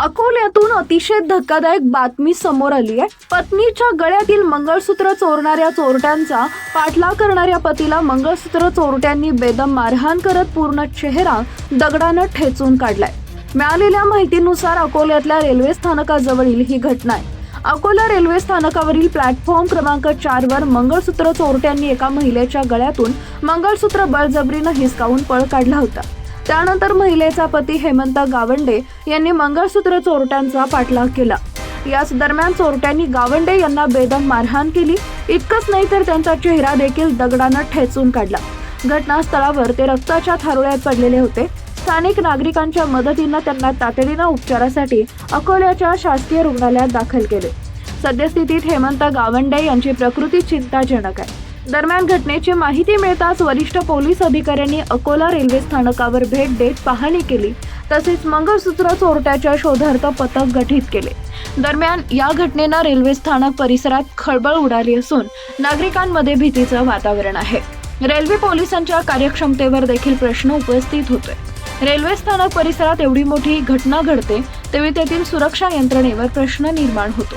अकोल्यातून अतिशय धक्कादायक बातमी समोर आली आहे. पत्नीच्या गळ्यातील मंगळसूत्र चोरणाऱ्या चोरट्यांचा पाठलाग करणाऱ्या पतीला मंगळसूत्र चोरट्यांनी बेदम मारहाण करत पूर्ण चेहरा दगडानं ठेचून काढलाय. मिळालेल्या माहितीनुसार अकोल्यातल्या रेल्वे स्थानकाजवळील ही घटना आहे. अकोला रेल्वे स्थानकावरील प्लॅटफॉर्म क्रमांक चार वर मंगळसूत्र चोरट्यांनी एका महिलेच्या गळ्यातून मंगळसूत्र बळजबरीनं हिसकावून पळ काढला होता. त्यानंतर महिलेचा पती हेमंत गावंडे यांनी मंगळसूत्र चोरट्यांचा पाठलाग केला. याच दरम्यान चोरट्यांनी गावंडे यांना बेदम मारहाण केली. इतकंच नाही तर त्यांचा चेहरा देखील दगडानं ठेचून काढला. घटनास्थळावर ते रक्ताच्या थारोळ्यात पडलेले होते. स्थानिक नागरिकांच्या मदतीनं त्यांना तातडीनं उपचारासाठी अकोल्याच्या शासकीय रुग्णालयात दाखल केले. सद्यस्थितीत हेमंत गावंडे यांची प्रकृती चिंताजनक आहे. दरम्यान घटनेची माहिती मिळताच वरिष्ठ पोलीस अधिकाऱ्यांनी अकोला रेल्वे स्थानकावर भेट देत पाहणी केली. तसेच मंगळसूत्र चोरट्याच्या शोधार्थ पथक गठीत केले. दरम्यान या घटनेनं रेल्वे स्थानक परिसरात खळबळ उडाली असून नागरिकांमध्ये भीतीचं वातावरण आहे. रेल्वे पोलिसांच्या कार्यक्षमतेवर देखील प्रश्न उपस्थित होतोय. रेल्वे स्थानक परिसरात एवढी मोठी घटना घडते तेव्हा तेथील सुरक्षा यंत्रणेवर प्रश्न निर्माण होतो.